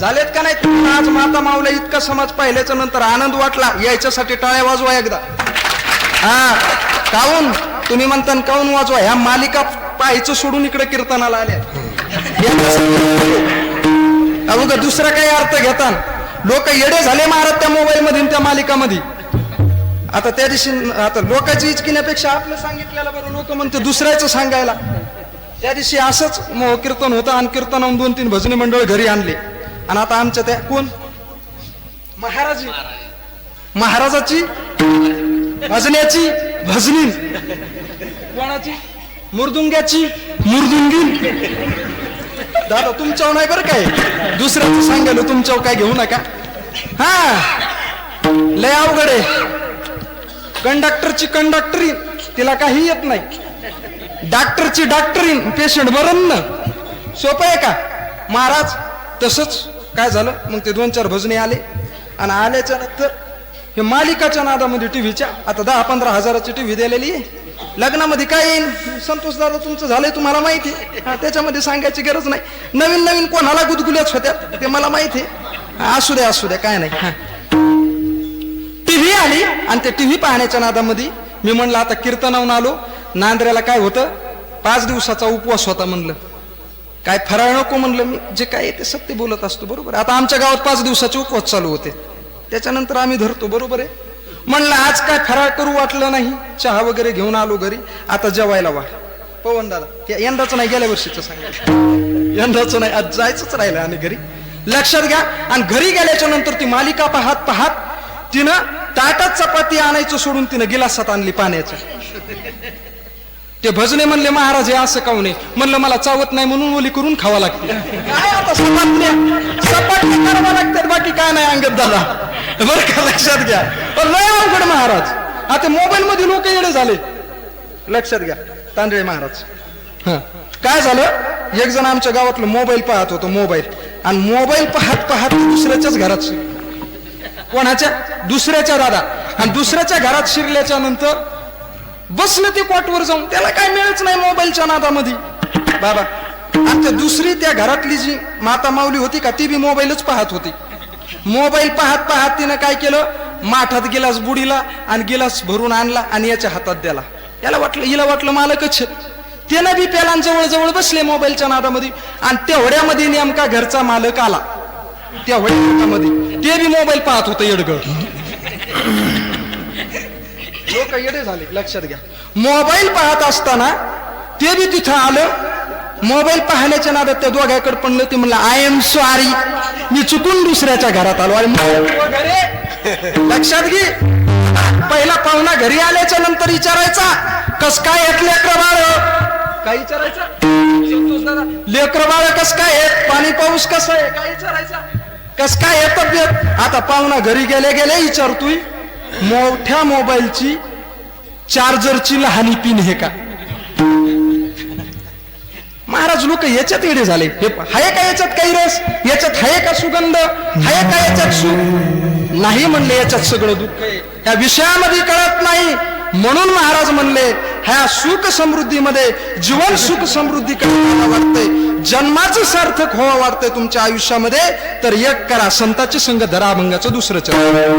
झालेत का नाही? तुम्हाला आज माता माऊला इतका समाज पाहिल्याच्या नंतर आनंद वाटला यायच्यासाठी टाळ्या वाजवा एकदा. हा काऊन? तुम्ही म्हणता काऊन वाजवा? ह्या मालिका पाहायचं सोडून इकडे कीर्तनाला आल्या. अगोदर दुसरा काही अर्थ घेतान लोक येडे झाले महाराज त्या मोबाईल मध्ये त्या त्या मालिकामध्ये आता त्या दिवशी आता लोकांची इचकिण्यापेक्षा आपलं सांगितलेलं बरं. लोक म्हणते दुसऱ्याचं सांगायला. त्या दिवशी असंच कीर्तन होतं. आणि कीर्तनाहून दोन तीन भजनी मंडळ घरी आणले. आणि आता आमच्या त्या कोण? महाराज. महाराजाची? भजण्याची भजनी कोणाची? मुरदुंग्याची. मुरदुंगी दादा तुमच्यावर नाही बरं काय? दुसऱ्याचं सांगायला तुमच्यावर काय घेऊ नका. हा. लय अवघड आहे. कंडक्टरची कंडक्टरी तिला काही येत नाही. डॉक्टरची डॉक्टरीन. पेशंट बरं ना. सोपं आहे का? महाराज तसंच. काय झालं? मग ते दोन चार भजने आले. आणि आल्याच्यानंतर हे मालिकाच्या नादामध्ये टीव्हीच्या आता दहा पंधरा हजाराची टीव्ही दिलेली आहे. लग्नामध्ये काय येईल? संतोष दादा तुमचं झालंय तुम्हाला माहिती आहे. त्याच्यामध्ये सांगायची गरज नाही. नवीन नवीन कोणाला गुदगुल्याच होत्या ते मला माहिती आहे. असू द्या असू द्या काय नाही. टीव्ही आली आणि त्या टीव्ही पाहण्याच्या नादामध्ये मी म्हणलं आता कीर्तनावून आलो. नांद्र्याला काय होतं? पाच दिवसाचा उपवास होता म्हणलं. काय फराळ नको म्हणलं मी जे काय आहे ते सत्य बोलत असतो बरोबर? आहे. आता आमच्या गावात पाच दिवसाचे उपवास चालू होते. त्याच्यानंतर आम्ही धरतो बरोबर आहे? म्हणलं आज काय फराळ करू वाटलं नाही? चहा वगैरे घेऊन आलो घरी आता जेवायला वा पवन दादा यंदाचं नाही गेल्या वर्षीचं सांगा. यंदाचं नाही आज जायचंच राहिलं आणि घरी. लक्षात घ्या आणि घरी गेल्याच्यानंतर ती मालिका पाहत पाहत तिनं ताटात चपाती आणायचं सोडून तिनं गिलासात आणली पाण्याच्या ते भजने म्हणले महाराज हे असं काऊ नये म्हणलं मला चावत नाही म्हणून ओली करून खावा लागते. काय आता सपाटण्या? सपाटण्या करावं लागतात बाकी काय नाही अंगत दादा. बरं का लक्षात घ्या. पण लय अवघड महाराज. आता मोबाईल मध्ये लोक येडे झाले. लक्षात घ्या तांदळे महाराज. हं. काय झालं? एक जण आमच्या गावातलं मोबाईल पाहत होतो मोबाईल. आणि मोबाईल पाहत पाहत दुसऱ्याच्याच घरात शिर कोणाच्या? दुसऱ्याच्या दादा. आणि दुसऱ्याच्या घरात शिरल्याच्या नंतर बसलं ते कॉटवर जाऊन. त्याला काय मिळत नाही मोबाईलच्या नादामध्ये. बाबा आता दुसरी त्या घरातली जी माता माऊली होती का ती बी मोबाईलच पाहत होती. मोबाईल पाहत पाहत तिनं काय केलं? माठात गिलास बुडीला आणि गिलास भरून आणला आणि याच्या हातात द्याला याला वाटलं हिला वाटलं मालकच. त्यानं बी प्यालांजवळ जवळ बसले मोबाईलच्या नादामध्ये आणि तेवढ्यामध्ये नेमका घरचा मालक आला. तेवढ्यामध्ये ते बी मोबाईल पाहत होतं येडगड लोक येडे झाले लक्षात घ्या. मोबाईल पाहत असताना ते बी तिथं आलं. मोबाईल पाहण्याच्या नादात त्या दोघांकडे पडलं ते म्हणलं आय एम सॉरी मी चुकून दुसऱ्याच्या घरात आलो. आणि लक्षात घे. पहिला पाहुणा घरी आल्याच्यानंतर विचारायचा कस काय येत लेकर बाळ? काय विचारायचं? लेकर बाळ कस काय येत पाणी पाऊस कसं आहे? काय विचारायचा? कस काय येत आता पाहुणा घरी गेले गेले विचारतोय. मोठ्या मोबाईलची चार्जरची लहानी पिन हे का? महाराज लोक याच्यात येडे झाले. हे हाय का याच्यात काही रस? याच्यात हाय का सुगंध? हाय का याच्यात सुख नाही म्हणले याच्यात सगळं दुःख आहे. या विषयामध्ये कळत नाही. म्हणून महाराज म्हणले ह्या सुख समृद्धीमध्ये जीवन सुख समृद्धी करायला वाटतंय. जन्माचं सार्थक व्हावं वाटतंय तुमच्या आयुष्यामध्ये. तर एक करा संताची संघ धराभंगाचं दुसरं चरण.